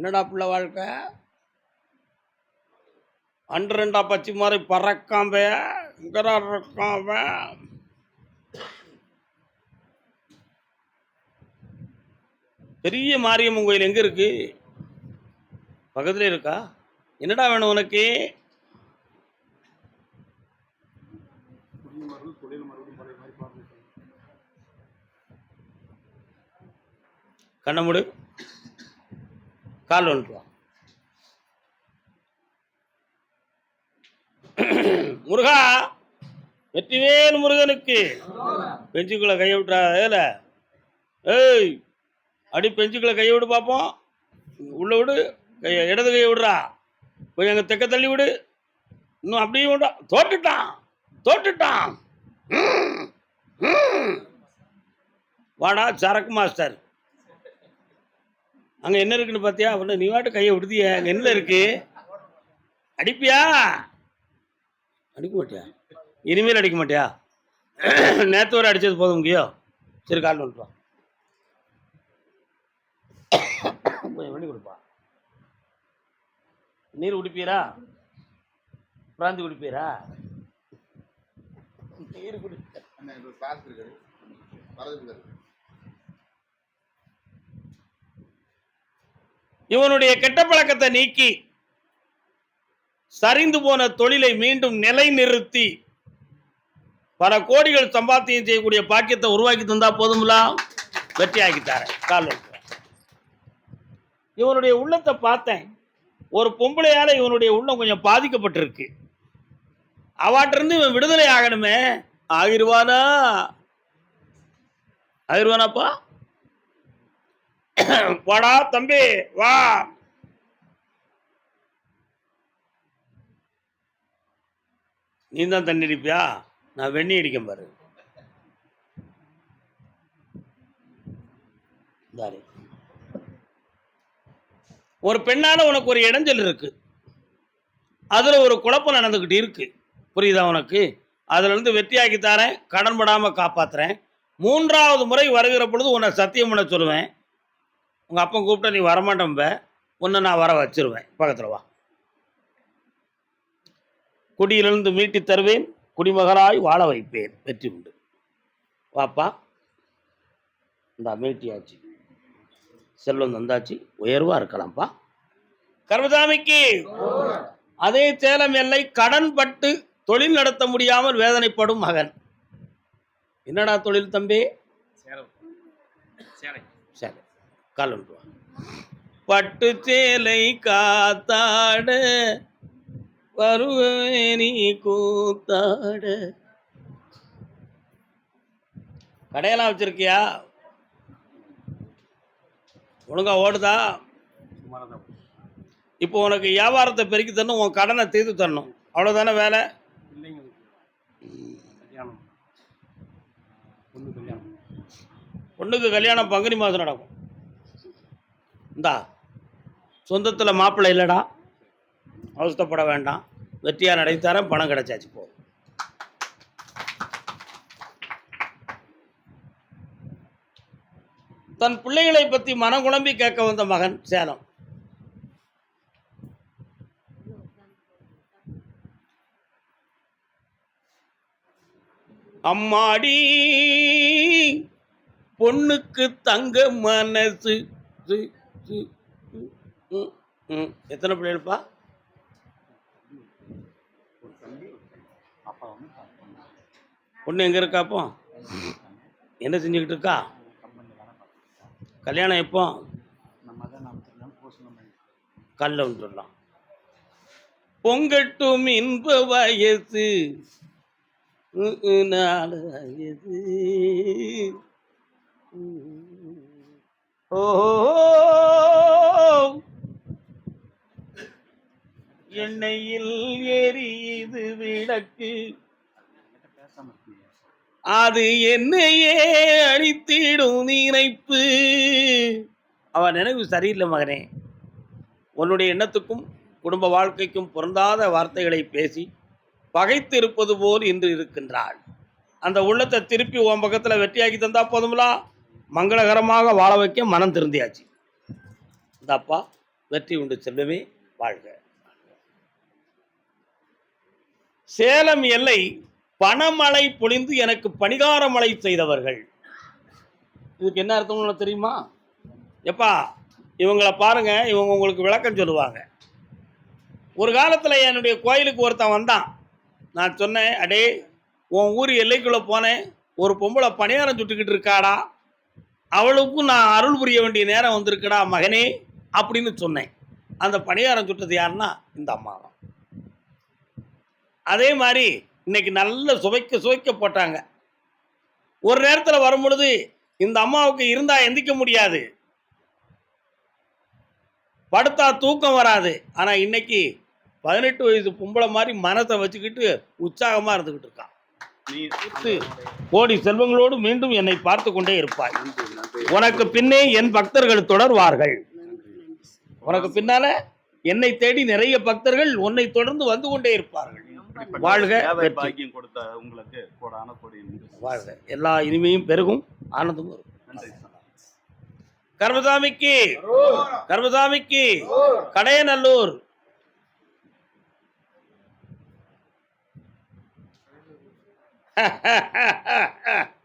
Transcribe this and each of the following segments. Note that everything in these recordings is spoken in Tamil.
என்னடா பிள்ளை வாழ்க்கை? அன்று ரெண்டா மாதிரி பறக்காம இங்கடா இருக்காம. பெரிய மாரியம்மன் கோயில் எங்கே இருக்கு? பக்கத்தில் இருக்கா? என்னடா வேணும் உனக்கு? கண்ணமுடு கண்ண கால் வந்துட்டு முருகா வெற்றிவேல் முருகனுக்கு. பெஞ்சுக்குள்ள கையை விட்டுறா ஏய் அடி பெஞ்சுக்குள்ள கையை விடு பார்ப்போம் உள்ள விடு கையை இடது கையை விடுறா. போய் அங்கே தெக்க தள்ளி விடு. இன்னும் அப்படியே விடா தோட்டுட்டான் தோட்டுட்டான் வாடா சரக்கு மாஸ்டர். அங்கே என்ன இருக்குன்னு பார்த்தியா அப்படின்னு நீ வாட்டு கையை விடுதிய அங்கே என்ன இருக்கு? அடிப்பியா? அடிக்க மாட்டியா? இனிமேல் அடிக்க மாட்டியா? நேற்று வரை அடிச்சது போதும் முக்கியோ சரி கால் வந்துட்டு கொஞ்சம் வண்டி கொடுப்பா. நீர் குடிப்பீரா? பிராந்தி குடிப்பீரா? நீர் குடி அண்ணா இது கிளாஸ் இருக்காரு வரதுக்கு இருக்கு இவனுடைய கெட்ட பழக்கத்தை நீக்கி சரிந்து போன தொழிலை மீண்டும் நிலைநிறுத்தி பல கோடிகள் சம்பாத்தியம் செய்யக்கூடிய பாக்கியத்தை உருவாக்கி தந்தா போதும்லா? வெற்றி ஆக்கித்தாரேன் கால் இவனுடைய உள்ளத்தை பார்த்தேன். ஒரு பொம்பளையால இவனுடைய உள்ளம் கொஞ்சம் பாதிக்கப்பட்டிருக்கு. அவாட்டிருந்து இவன் விடுதலை ஆகணுமே. ஆகிருவானா ஆகிருவானாப்பா வாடா தம்பி வா. நீ தான் தண்ணி அடிப்பியா? நான் வெண்ணி அடிக்கேன் பாரு. இந்தாரு. ஒரு பெண்ணால உனக்கு ஒரு இடைஞ்சல் இருக்கு. அதுல ஒரு குழப்பம் நடந்துகிட்டு இருக்கு. புரியுதா உனக்கு? அதுல இருந்து வெற்றியாக்கி தரேன் கடன் படாமல் காப்பாத்துறேன். மூன்றாவது முறை வருகிற பொழுது உன்னை சத்தியம் பண்ண சொல்லுவேன். உங்கள் அப்பா கூப்பிட்டா நீ வரமாட்டேன்ப உன்னை நான் வர வச்சிருவேன். பக்கத்தில் வா. குடியிலிருந்து மீட்டி தருவேன். குடிமகளாய் வாழ வைப்பேன். வெற்றி உண்டு. வாப்பா. இந்த மீட்டியாச்சு. செல்வம் தந்தாச்சு. உயர்வா இருக்கலாம்ப்பா. கர்மசாமிக்கு அதே சேலம் எல்லை கடன் பட்டு தொழில் நடத்த முடியாமல் வேதனைப்படும் மகன். என்னடா தொழில் தம்பி? சேலம். சேலை சரி கால் வந்துட்டு வா பட்டு சேலை காத்தாட வருவே நீ கூத்தாட. கடையெல்லாம் வச்சிருக்கியா? ஒழுங்கா ஓடுதா? இப்போ உனக்கு வியாபாரத்தை பெருக்கி தரணும் உன் கடனை தீர்த்து தரணும். அவ்வளோதானே வேலை? பொண்ணுக்கு கல்யாணம் பங்குனி மாதம் நடக்கும். இந்தா சொந்தத்தில் மாப்பிள்ளை இல்லைடா. அவசரப்பட வேண்டாம். வெற்றியாக நடைத்தாரன் பணம் கிடைச்சாச்சு போ. தன் பிள்ளைகளை பற்றி மனங்குழம்பி கேட்க வந்த மகன் சேலம். அம்மாடி பொண்ணுக்கு தங்க மனசு எத்தனை பிள்ளைகள்ப்பா ஒரு தம்பி அப்பா வந்து பொண்ணு எங்கே இருக்கா அப்போ? என்ன செஞ்சுக்கிட்டு இருக்கா? கல்யாணம் எப்போ? கல்ல வந்துடலாம். பொங்கட்டும் இன்ப வயசு. நாலு வயசு ஓ எண்ணெயில் எரியுது விளக்கு. அது என்னையே அழித்திடும் நினைப்பு. அவன் நினைவு சரியில்லை மகனே. உன்னுடைய எண்ணத்துக்கும் குடும்ப வாழ்க்கைக்கும் பொருந்தாத வார்த்தைகளை பேசி பகைத்து இருப்பது போல் இன்று இருக்கின்றாள். அந்த உள்ளத்தை திருப்பி உன் பக்கத்தில் வெற்றியாக்கி தந்தா போதுங்களா மங்களகரமாக வாழ வைக்க மனம் திருந்தியாச்சு. இந்தாப்பா வெற்றி உண்டு செல்வமே வாழ்க. சேலம் எல்லை பணமழை பொழிந்து எனக்கு பணிகார மழை செய்தவர்கள். இதுக்கு என்ன அர்த்தம் உனக்கு தெரியுமா? எப்பா இவங்களை பாருங்க இவங்க உங்களுக்கு விளக்கம் சொல்லுவாங்க. ஒரு காலத்தில் என்னுடைய கோயிலுக்கு ஒருத்தன் வந்தான். நான் சொன்னேன் அடே உன் ஊர் எல்லைக்குள்ளே போனேன் ஒரு பொம்பளை பணியாரம் சுட்டுக்கிட்டு இருக்காடா அவளுக்கும் நான் அருள் புரிய வேண்டிய நேரம் வந்திருக்குடா மகனே அப்படின்னு சொன்னேன். அந்த பணியாரம் சுட்டது யாருன்னா இந்த அம்மா தான் அதே மாதிரி இன்னைக்கு நல்ல சுவைக்க சுவைக்க போட்டாங்க. ஒரு நேரத்தில் வரும் பொழுது இந்த அம்மாவுக்கு இருந்தா எந்திக்க முடியாது. படுத்தா தூக்கம் வராது. ஆனால் இன்னைக்கு பதினெட்டு வயசு பொம்பளை மாதிரி மனத்தை வச்சுக்கிட்டு உற்சாகமாக இருந்துக்கிட்டு இருக்கான். கோடி செல்வங்களோடு மீண்டும் என்னை பார்த்து கொண்டே இருப்பாய். உனக்கு பின்னே என் பக்தர்கள் தொடர்வார்கள். உனக்கு பின்னால என்னை தேடி நிறைய பக்தர்கள் உன்னை தொடர்ந்து வந்து கொண்டே இருப்பார்கள். வாழ்க, பாக்கியம் கொடுத்த உங்களுக்கு கோடான கோடி வாழ்க. எல்லா இனிமையும் பெருகும் ஆனந்தமும் இருக்கும் நன்றி கர்மசாமிக்கு கர்மசாமிக்கு கடையநல்லூர்.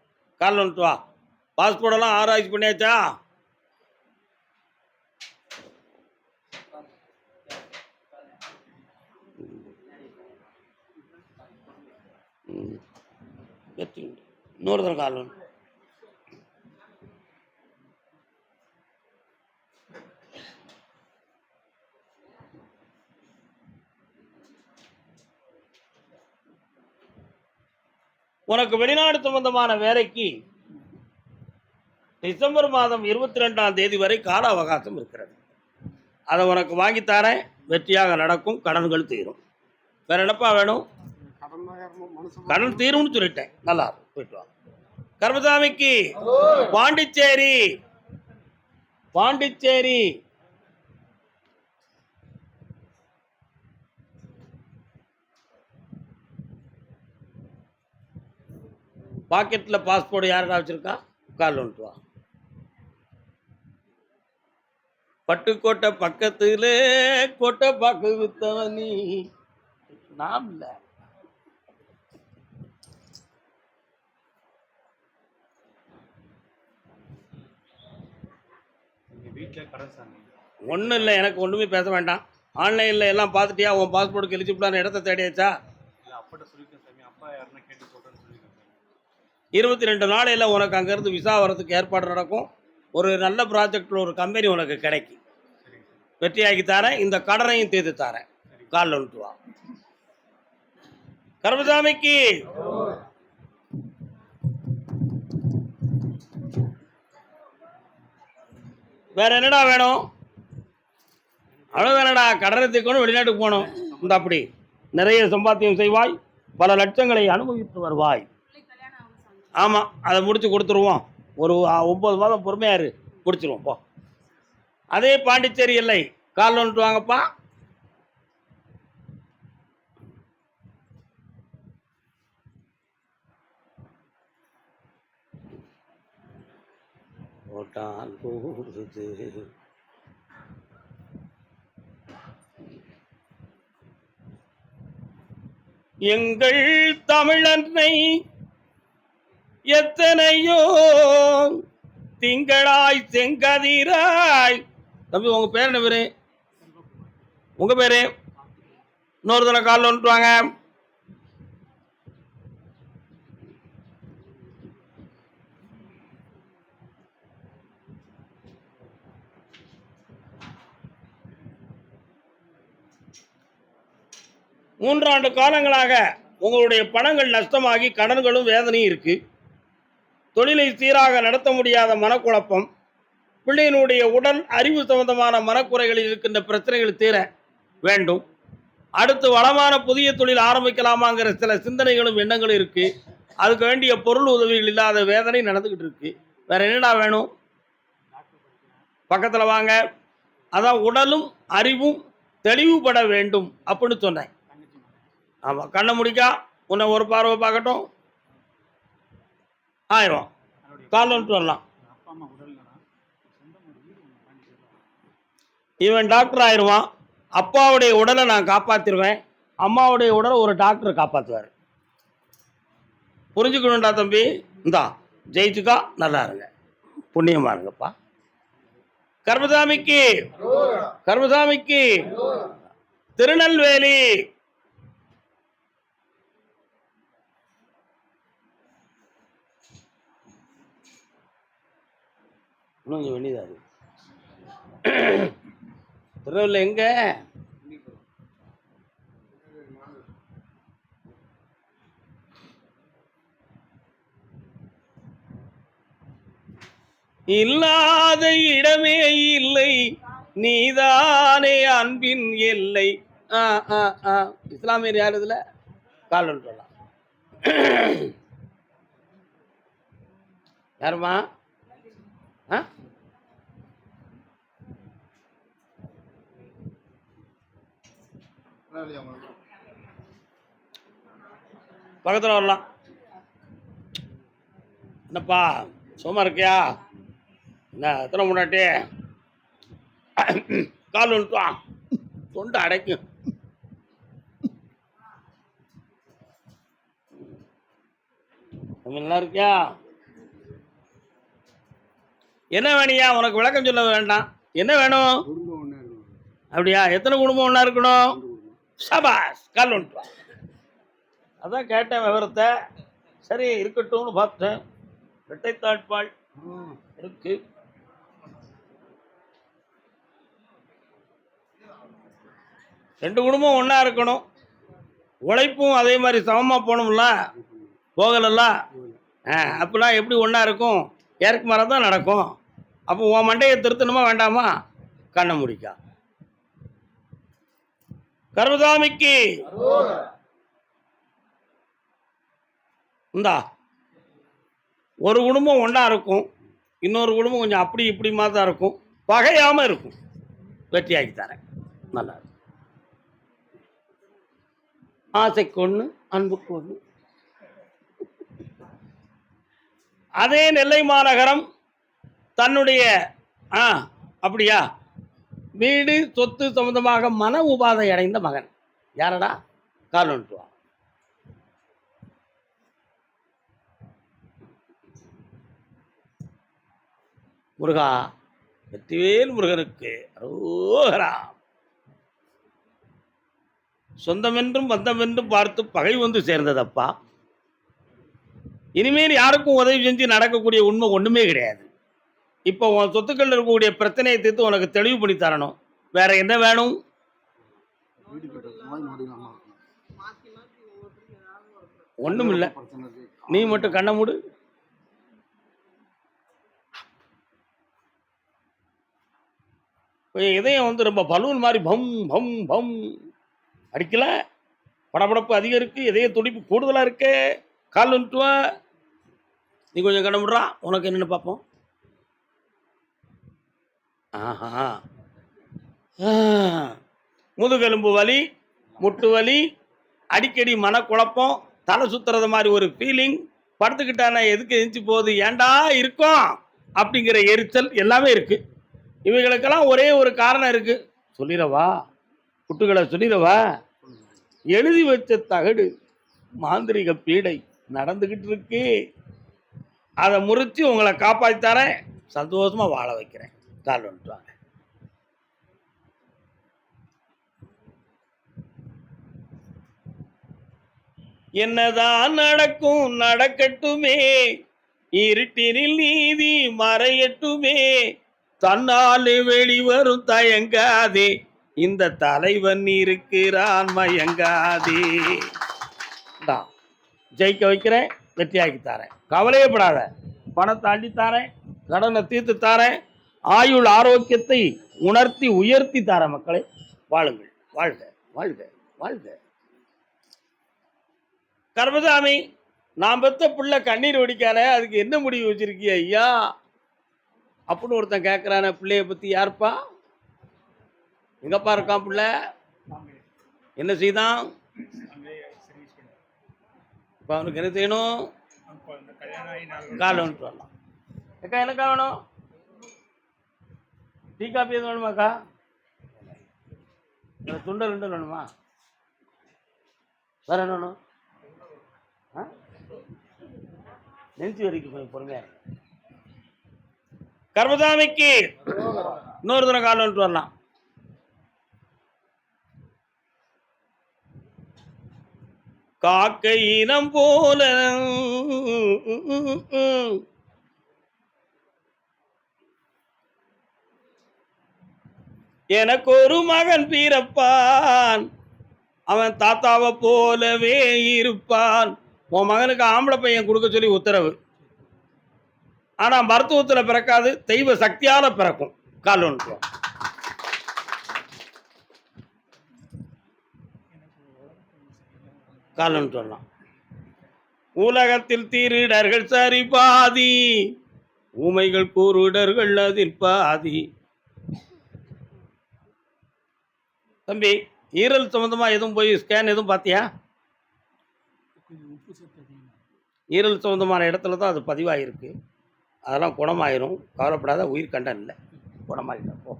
கால் வந்துட்டு வா. பாஸ்போர்ட் எல்லாம் ஆராய்ச்சி பண்ணியாச்சா? ம். இன்னொரு தடவை கால் உனக்கு வெளிநாடு சம்பந்தமான வேலைக்கு டிசம்பர் மாதம் இருபத்தி ரெண்டாம் தேதி வரை கால அவகாசம் இருக்கிறது. அதை உனக்கு வாங்கித் தரேன் வெற்றியாக நடக்கும். கடன்கள் தீரும். வேற என்னப்பா வேணும்? கடன் தீரும்னு சொல்லிட்டேன். நல்லா. போயிட்டு வா. கர்மசாமிக்கு பாண்டிச்சேரி. பாண்டிச்சேரி. பாக்கெட்ல பாஸ்போர்ட் யாருடா வச்சிருக்கா? கால் வந்துட்டு வா. பட்டுக்கோட்டை பக்கத்துல கோட்டை பாக்கு வித்தவனி நாம் இல்ல. ஒன்றும் இல்லை எனக்கு ஒன்றுமே பேச வேண்டாம். ஆன்லைனில் எல்லாம் பார்த்துட்டியா? உன் பாஸ்போர்ட்டுக்கு எலிஜிபிளான இடத்த தேடியாச்சா இல்ல அப்பாட்ட சொல்லிருக்கேன் சாமி அப்பா யாருன்னா கேட்டு சொல்றேன்னு சொல்லிருக்கேன் சாமி இருபத்தி ரெண்டு நாளையில் உனக்கு அங்கேருந்து விசா வரதுக்கு ஏற்பாடு நடக்கும். ஒரு நல்ல ப்ராஜெக்டில் ஒரு கம்பெனி உனக்கு கிடைக்கும். வெற்றியாகி வெற்றியாக்கி தரேன் இந்த கடனையும் தீர்த்து தரேன். காலில் வந்துட்டு வா. வேற என்னடா வேணும்? அவ்வளோதானடா கடனை தீர்க்கணும் வெளிநாட்டுக்கு போகணும். இந்த அப்படி. நிறைய சம்பாத்தியம் செய்வாய் பல லட்சங்களை அனுபவித்து வருவாய். ஆமாம் அதை முடித்து கொடுத்துருவோம். ஒரு ஒம்பது மாதம் பொறுமையா இரு போ. அதே பாண்டிச்சேரி இல்லை கால் வந்துட்டு வாங்கப்பா. போட்டால் போடுது. எங்கள் தமிழன்னை எத்தனையோ திங்களாய் செங்கதிராய். தம்பி உங்க பேர் என்ன பேரு உங்க பேரு? இன்னொரு தடவை காலில் வந்துட்டு வாங்க. மூன்றாண்டு காலங்களாக உங்களுடைய பணங்கள் நஷ்டமாகி கடன்களும் வேதனையும் இருக்குது தொழிலை சீராக நடத்த முடியாத மனக்குழப்பம் பிள்ளையினுடைய உடல் அறிவு சம்பந்தமான மனக்குறைகளில் இருக்கின்ற பிரச்சனைகள் தீர வேண்டும். அடுத்து வளமான புதிய தொழில் ஆரம்பிக்கலாமாங்கிற சில சிந்தனைகளும் எண்ணங்களும் இருக்குது அதுக்கு வேண்டிய பொருள் உதவிகள் இல்லாத வேதனை நடந்துக்கிட்டு இருக்கு. வேற என்னடா வேணும்? பக்கத்தில் வாங்க. அதான் உடலும் அறிவும் தெளிவுபட வேண்டும் அப்படின்னு சொன்னேன். ஆமாம் கண்ணை முடிக்கா? உன்னை ஒரு பார்வை பார்க்கட்டும். ஆயிரம். என்னுடைய கால் வந்துட்டு வரலாம். இவன் டாக்டர் ஆயிடுவான். அப்பாவுடைய உடலை நான் காப்பாற்றிடுவேன் அம்மாவுடைய உடலை ஒரு டாக்டர் காப்பாற்றுவார் புரிஞ்சுக்கணும்டா தம்பி? இந்தா ஜெயிச்சுக்கா நல்லா இருங்க. புண்ணியமா இருங்கப்பா. கர்மசாமிக்கு கர்மசாமிக்கு. திருநெல்வேலி. இன்னும் கொஞ்சம் வெளியதாரு திருநெல்வேலி எங்கே? இல்லாத இடமே இல்லை நீதானே அன்பின் எல்லை. ஆ ஆ ஆ. இஸ்லாமியர் யார் இதில்? கால் சொல்லலாம் யாருமா பக்கத்தில் வரலாம். என்னப்பா சும்மா இருக்கியா? என்ன எத்தனை முன்னாடி? கால் வந்துட்டான் தொண்டை அடைக்கும். நல்லா இருக்கியா? என்ன வேணியா? உனக்கு விளக்கம் சொல்ல வேண்டாம். என்ன வேணும்? அப்படியா? எத்தனை குடும்பம் ஒன்றா இருக்கணும்? சபாஸ் கால் வந்துட்டான் அதான் கேட்டேன் விவரத்தை. சரி இருக்கட்டும்னு பார்த்தேன். இரட்டை தாழ்பாள் இருக்கு. ரெண்டு குடும்பம் ஒன்றா இருக்கணும். உழைப்பும் அதே மாதிரி சமமாக போகணும்ல? போகலல்ல? ஆ அப்போலாம் எப்படி ஒன்றா இருக்கும்? ஏற்கு மரம் தான் நடக்கும். அப்போ உன் மண்டையை திருத்தணுமா வேண்டாமா? கண்ணை முடிக்கா. கருதாமிக்கு. இந்தா. ஒரு குடும்பம் ஒன்றா இருக்கும். இன்னொரு குடும்பம் கொஞ்சம் அப்படி இப்படிமா தான் இருக்கும். பகையாமல் இருக்கும். வெற்றியாக்கி தரேன். நல்லா ஆசைக்கு ஒன்று அன்புக்கு ஒன்று அதே நெல்லை மாநகரம் தன்னுடைய ஆ அப்படியா? வீடு சொத்து சம்பந்தமாக மன உபாதை அடைந்த மகன். யாரடா? கால் முருகா வெற்றிவேல் முருகனுக்கு அரோகரா. சொந்தமென்றும் பந்தமென்றும் பார்த்து பகை வந்து சேர்ந்ததப்பா. இனிமேல் யாருக்கும் உதவி செஞ்சு நடக்கக்கூடிய உண்மை ஒன்றுமே கிடையாது. இப்போ உன் சொத்துக்கள் இருக்கக்கூடிய பிரச்சனையை தீர்த்து உனக்கு தெளிவு பண்ணி தரணும். வேற என்ன வேணும்? ஒண்ணும் இல்லை நீ மட்டும் கண்ணை மூடு. இதயம் வந்து ரொம்ப பலூன் மாதிரி பம் பம் பம். அடிக்கல. படபடப்பு அதிகம் இருக்கு. இதய துடிப்பு கூடுதலா இருக்கு. கால் வந்துட்டு வா நீ கொஞ்சம் கண்ண முடுறா. உனக்கு என்னென்னு பார்ப்போம். ஆஹா. முதுகெலும்பு வலி முட்டு வலி அடிக்கடி மனக்குழப்பம் தலை சுத்துறது மாதிரி ஒரு ஃபீலிங் படுத்துக்கிட்டானா எதுக்கு எரிஞ்சு போகுது ஏன்டா இருக்கும்? அப்படிங்கிற எரிச்சல் எல்லாமே இருக்கு. இவைகளுக்கெல்லாம் ஒரே ஒரு காரணம் இருக்கு. சொல்லிடவா? புட்டுகளை சொல்லிடவா? எழுதி வச்ச தகடு மாந்திரிக பீடை நடந்துக்கிட்டு இருக்கு. அதை முறித்து உங்களை காப்பாற்றி தரேன். சந்தோஷமாக வாழ வைக்கிறேன். கால் என்னதான் நடக்கும் நடக்கட்டுமே. இருட்டினில் நீதி மறையட்டுமே. தன்னாலே வெளிவரும் தயங்காதே. இந்த தலைவன் இருக்கிறான் மயங்காதே. தான் ஜெயிக்க வைக்கிறேன் வெற்றியாக்கி தரேன். கவலையப்படாத. பணத்தை அள்ளி தரேன் கடனை தீர்த்து தரேன் ஆயுள் ஆரோக்கியத்தை உணர்த்தி உயர்த்தி தரேன் மக்களே வாழுங்கள். வாழ்க வாழ்க வாழ்க. கர்மசாமி நான் பெத்த புள்ள கண்ணீர் வடிக்கான அதுக்கு என்ன முடிவு வச்சிருக்கிய ஐயா? அப்படின்னு ஒருத்தன் கேட்குறான பிள்ளைய பற்றி யாருப்பா? எங்கப்பா இருக்கான் பிள்ளை? என்ன செய்தான்? இப்போ அவனுக்கு என்ன செய்யணும்? காலை வந்துட்டு வரலாம் அக்கா என்னக்கா வேணும்? டீ காப்பி எதுவும் வேணுமாக்கா? துண்டல் துண்டை ரெண்டு வேணுமா? வேற என்ன வேணும்? ஆ? நெஞ்சு வரைக்கும் கொஞ்சம் பொறுமையாக இருங்க. கர்மசாமிக்கு இன்னொரு தினம் காலம் வந்துட்டு வரலாம். காக்கை இனம் போல எனக்கு ஒரு மகன் பீரப்பான் அவன் தாத்தாவை போலவே இருப்பான். உன் மகனுக்கு ஆம்பளை பையன் கொடுக்க சொல்லி உத்தரவு. ஆனால் மருத்துவத்தில் பிறக்காது தெய்வ சக்தியால் பிறக்கும். கால் ஒன்று கால் சொல்லலாம் உலகத்தில் திருடர்கள் சரி பாதி ஊமைகள் கூறுடர்கள் அதில் பாதி. தம்பி ஈரல் சம்மந்தமாக எதுவும் போய் ஸ்கேன் எதுவும் பார்த்தியா? ஈரல் சம்மந்தமான இடத்துல தான் அது பதிவாகிருக்கு அதெல்லாம் குணமாயிரும். கவலைப்படாத உயிர் கண்டன் இல்லை. குணமாயிட்டா போ.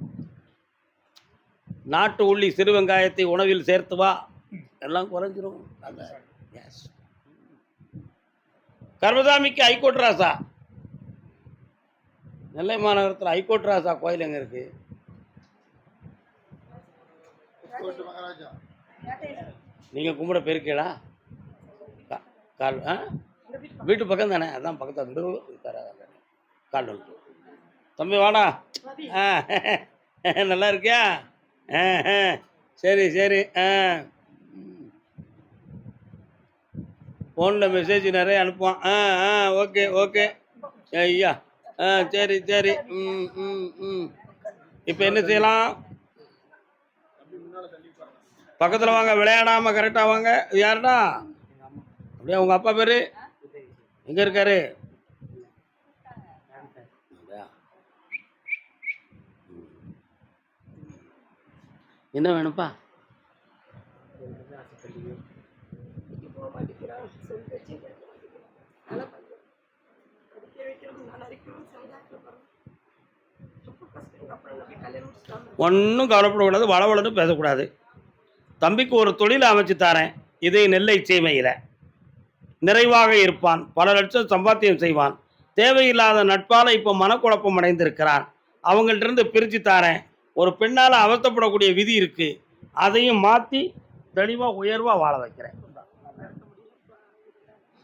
நாட்டு உள்ளி சிறு வெங்காயத்தை உணவில் சேர்த்து வா. எல்லாம் குறைஞ்சிரும். அந்த எஸ் கர்மசாமிக்கு ஹைகோர்ட் ராசா. நெல்லை மாநகரத்தில் ஹைகோர்ட் ராசா கோயில் எங்கே இருக்குது நீங்கள் கும்பிட போயிருக்கீங்களா? கா- கால் ஆ? வீட்டு பக்கம் தானே? அதான் பக்கத்தில் இருந்து தராங்க கால் தம்பி வாடா. ஆ நல்லா இருக்கியா? ஆ ஆ. சரி சரி ஆ. ஃபோனில் மெசேஜ் நிறைய அனுப்புவான். ஆ ஆ ஓகே ஓகே. ஐயா. ஆ சரி சரி. ம் ம் ம். இப்போ என்ன செய்யலாம்? பக்கத்தில் வாங்க விளையாடாமல் கரெக்டாக வாங்க. யாருடா? அப்படியே உங்கள் அப்பா பேர்? எங்கே இருக்காரு? என்ன வேணும்ப்பா? ஒன்றும் கவலைப்படக்கூடாது வளவளன்னு பேசக்கூடாது. தம்பிக்கு ஒரு தொழிலை அமைச்சு தரேன். இதே நெல்லை சீமையில். நிறைவாக இருப்பான். பல லட்சம் சம்பாத்தியம் செய்வான். தேவையில்லாத நட்பால் இப்போ மனக்குழப்பம் அடைந்திருக்கிறான். அவங்கள்டிருந்து பிரித்து தாரேன். ஒரு பெண்ணால் அவர்த்தப்படக்கூடிய விதி இருக்கு. அதையும் மாற்றி தெளிவாக உயர்வாக வாழ வைக்கிறேன்.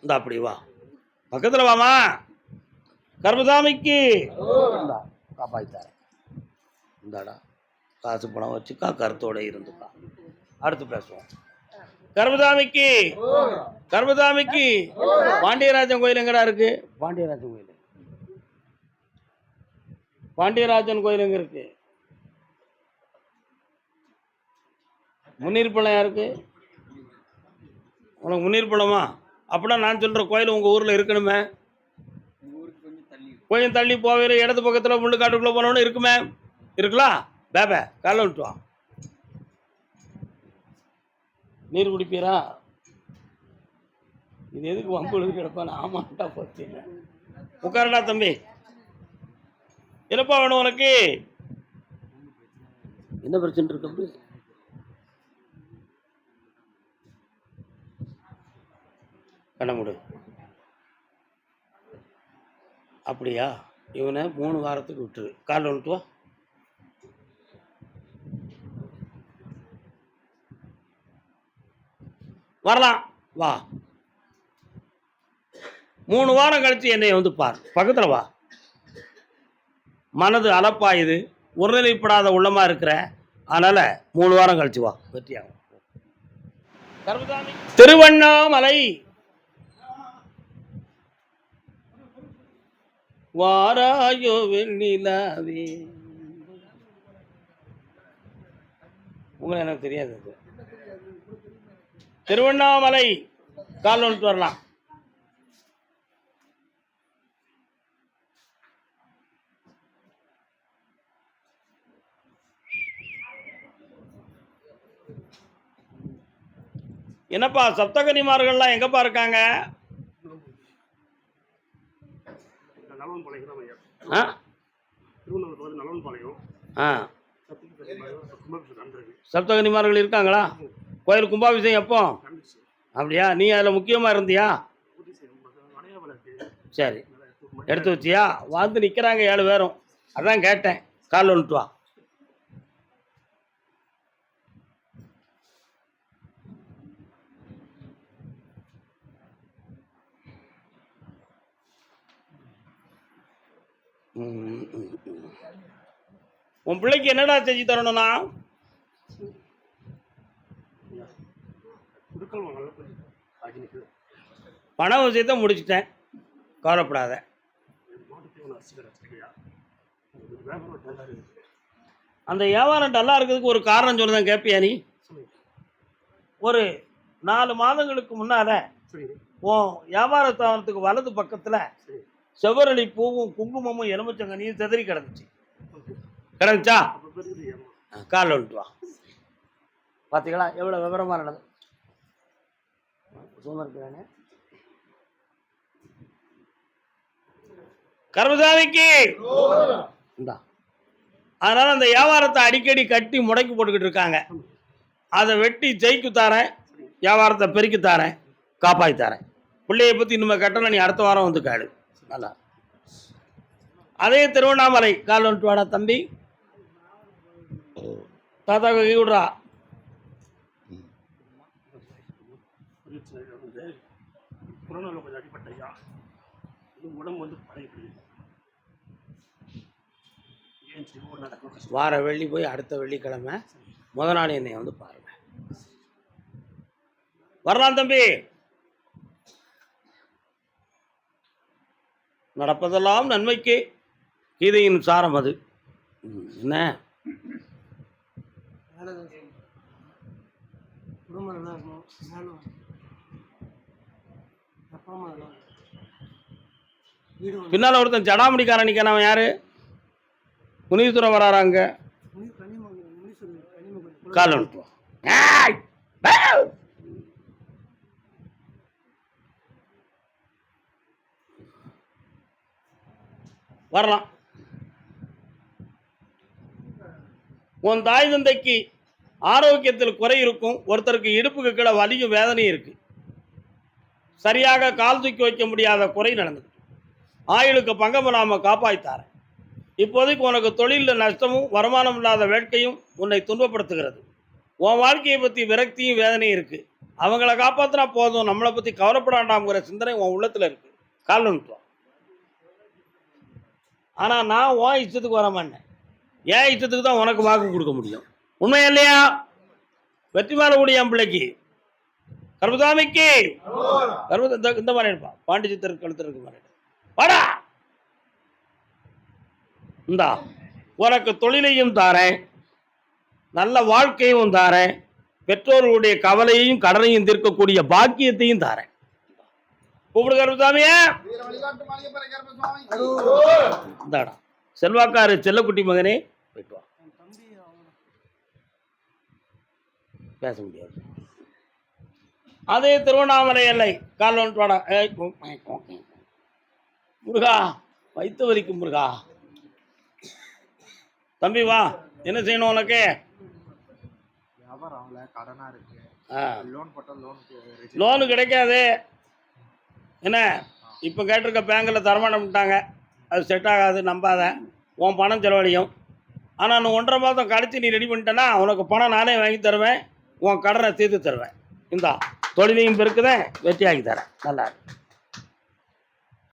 இந்த அப்படி வா. பக்கத்தில் வாமா. கர்மசாமிக்கு காப்பாற்றி காப்பாத்தி இந்தாடா. காசு பணம் வச்சுக்கா கருத்தோட இருந்துக்கா. அடுத்து பேசுவோம். கர்மதாமிக்கு கர்மதாமிக்கு பாண்டியராஜன் கோயில் எங்கடா இருக்கு? பாண்டியராஜன் கோயில். பாண்டியராஜன் கோயில் எங்க இருக்கு? முன்னீர் பழம் யாருக்கு உனக்கு முன்னீர் பழமா அப்படின்னா நான் சொல்ற கோயில் உங்க ஊர்ல இருக்கணுமே. கொஞ்சம் தள்ளி போவேற இடது பக்கத்துல முள்ளு காட்டுக்குள்ள போனோன்னு இருக்குமே. இருக்கலாம் பேபே காலைல விட்டுவான் வா நீர் குடிப்பீரா? இது எதுக்கு வம்புழுக்கு கிடப்பான் ஆமாட்டா போச்சு உட்காரடா தம்பி. என்னப்பா வேணும் உனக்கு? என்ன பிரச்சனை இருக்கு அப்படி கண்ண முடு. அப்படியா? இவனை மூணு வாரத்துக்கு விட்டுரு. காலைல வந்துட்டு வா. வரலாம். வா. மூணு வாரம் கழிச்சு என்னை வந்து பார். பக்கத்தில் வா. மனது அலப்பாயுது ஒருநிலைப்படாத உள்ளமா இருக்கிற. அதனால மூணு வாரம் கழிச்சு வா. வெற்றியாகும். திருவண்ணாமலை. வாராயோ வெண்ணிலாவே. உங்களை எனக்கு தெரியாது திருவண்ணாமலை கால் வரலாம். என்னப்பா சப்தகனிமார்கள்லாம் எங்கப்பா இருக்காங்க? சப்தகனிமார்கள் இருக்காங்களா? கோயில் கும்பாபிஷேகம் எப்போ? அப்படியா? நீ அதில் முக்கியமாக இருந்தியா? சரி. எடுத்து வச்சியா? வந்து நிற்கிறாங்க ஏழு பேரும். அதான் கேட்டேன். கால் வந்துட்டு வா. உன் பிள்ளைக்கு என்னடா செஞ்சு தரணும்னா? பண விஷயத்தை முடிச்சிட்டேன். கவலைப்படாத. அந்த வியாபாரம் டல்லா இருக்கிறதுக்கு ஒரு காரணம் சொல்லுதான் கேட்பியா நீ? ஒரு நாலு மாதங்களுக்கு முன்னால உன் வியாபார ஸ்தாபனத்துக்கு வலது பக்கத்துல செவ்வரளி பூவும் குங்குமமும் எலுமிச்சங்கனியும் செதறி கிடந்துச்சு. கிடந்துச்சா? காலில் வா. பார்த்தீங்களா எவ்வளோ விவரமா நடந்தது? சும்மா இருக்கிறானே கர்மசாமிக்கு அதனால அந்த வியாபாரத்தை அடிக்கடி கட்டி முடக்கி போட்டுக்கிட்டு இருக்காங்க. அதை வெட்டி ஜெயிக்கு தாரேன் வியாபாரத்தை பெருக்கி தாரேன் காப்பாற்றி தரேன் பிள்ளைய பற்றி இனிமே கட்டணம் நீ அடுத்த வாரம் வந்து கேளு நல்லா. அதே திருவண்ணாமலை கால் வந்துட்டு வாடா தம்பி. தாத்தா கை விடுறா கொரோனாவில் கொஞ்சம் அடிப்பட்டையா இன்னும் உடம்பு வந்து பழைய வார வெள்ளி போய் அடுத்த வெள்ளிக்கிழமை முத நாள் என்னை வந்து பாருங்க. வரலாம் தம்பி. நடப்பதெல்லாம் நன்மைக்கு. கீதையின் சாரம் அது. என்ன? குடும்பம் நல்லா இருக்கும் நானும் அப்பா அம்மா நல்லா வீடு வந்து பின்னால் ஒருத்தன் ஜடாமுடிக்காரன் நிற்கான் அவன் யாரு? கன்னிமங்கலம் முனீஸ்வரன் கன்னிமங்கலம் கால்! வரலாம். உன் தாய் தந்தைக்கு ஆரோக்கியத்தில் குறை இருக்கும். ஒருத்தருக்கு இடுப்புக்கு கீழே வலியும் வேதனையும் இருக்கு. சரியாக கால் தூக்கி வைக்க முடியாத குறை நடந்தது. ஆயுளுக்கு பங்கம் இல்லாமல் காப்பாய்த்தாரேன் இப்போதைக்கு உனக்கு தொழிலில் நஷ்டமும் வருமானம் இல்லாத வேட்கையும் உன்னை துன்பப்படுத்துகிறது. உன் வாழ்க்கையை பற்றி விரக்தியும் வேதனையும் இருக்குது அவங்கள காப்பாற்றினா போதும் நம்மளை பற்றி கவலைப்பட வேண்டாம்ங்கிற சிந்தனை உன் உள்ளத்தில் இருக்குது கால் நிமிஷம் ஆனால் நான் உன் இஷ்டத்துக்கு வரமாட்டேன் ஏன் இஷ்டத்துக்கு தான் உனக்கு வாக்கு கொடுக்க முடியும். உண்மையா இல்லையா? வெற்றி மாறக்கூடிய என் பிள்ளைக்கு கர்மசாமிக்கு. கர்ம இந்த மாதிரி இருப்பான் பாண்டி சித்தர் கழுத்து இருக்க மாதிரி வாடா. இந்தா உனக்கு தொழிலையும் தாரேன். நல்ல வாழ்க்கையும் தாரேன். பெற்றோர்களுடைய கவலையையும் கடனையும் தீர்க்கக்கூடிய பாக்கியத்தையும் தாரேன். கூப்பிடு இந்தாடா. செல்வாக்காரு செல்லக்குட்டி மகனே போயிட்டு பேச முடியாது. அதே திருவண்ணாமலை எல்லை. வந்துட்டு வாடா. முருகா வைத்து வலிக்கும் முருகா. தம்பி வா என்ன செய்யணும் உனக்கு? லோன் கிடைக்காது. என்ன? இப்போ கேட்டிருக்க பேங்கில் தரமாட்டோம்ட்டாங்க அது செட் ஆகாது நம்பாத. உன் பணம் செலவழியும். ஆனால் இன்னும் ஒன்றரை மாதம் கழிச்சு நீ ரெடி பண்ணிட்டேன்னா உனக்கு பணம் நானே வாங்கி தருவேன். உன் கடனை தீர்த்து தருவேன். இந்தா. தொழிலையும் பெருக்குதேன் வெற்றியாக்கி தரேன் நல்லா இருக்கு.